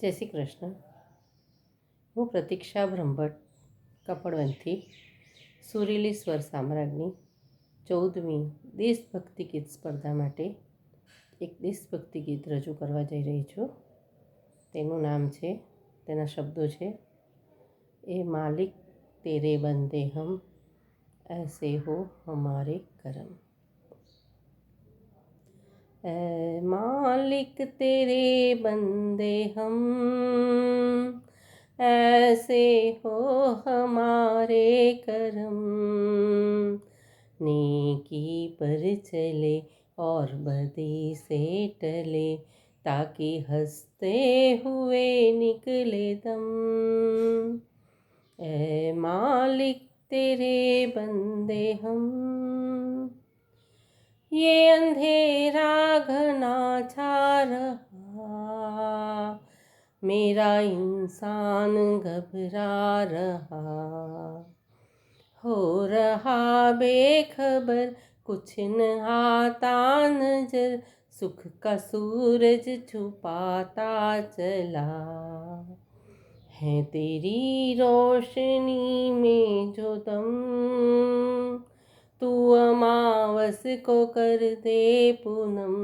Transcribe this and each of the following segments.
જય શ્રી કૃષ્ણ. હું પ્રતીક્ષા બ્રહ્મભટ્ટ કપડવંથી સુરીલી સ્વર સામ્રાજ્ઞી, ચૌદમી દેશભક્તિ ગીત સ્પર્ધા માટે એક દેશભક્તિ ગીત રજૂ કરવા જઈ રહી છું. તેનું નામ છે, તેના શબ્દો છે, એ માલિક, તેરે બંદે હમ, એસે હો હમારે કરમ. ऐ मालिक तेरे बंदे हम, ऐसे हो हमारे करम। नेकी पर चले और बदी से टले, ताकि हँसते हुए निकले दम। ए मालिक तेरे बंदे हम ये अंधेरा घना छा रहा, मेरा इंसान घबरा रहा। हो रहा बेखबर, कुछ न आता नज़र, सुख का सूरज छुपाता चला। है तेरी रोशनी में जो दम तू अमावस को कर दे पूनम।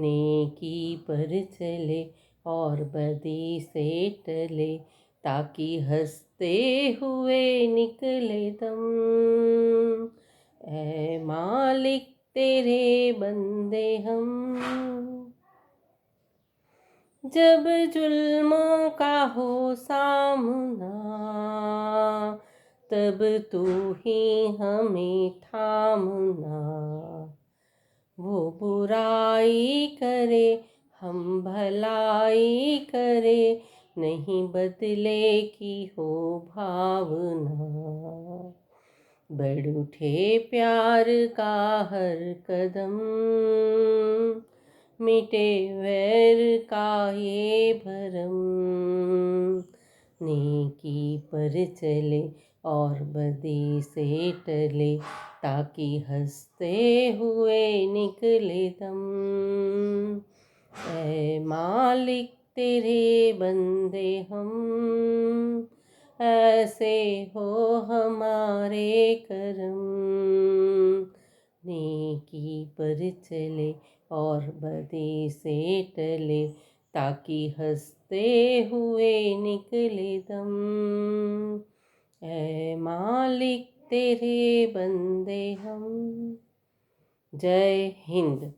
नेकी पर चले और बदी से टले, ताकि हँसते हुए निकले दम। ऐ मालिक, तेरे बंदे हम। जब जुल्मों का हो सामना तब तू ही हमें थामना। वो बुराई करे, हम भलाई करे, नहीं बदले की हो भावना। बढ़ उठे प्यार का हर कदम, मिटे वैर का ये भरम। नेकी पर चले और बदी से टले ताकि हँसते हुए निकले दम। ऐ मालिक, तेरे बंदे हम, ऐसे हो हमारे करम। नेकी पर चले और बदी से टले ताकि हँसते हुए निकले दम। ऐ मालिक तेरे बंदे हम। जय हिंद।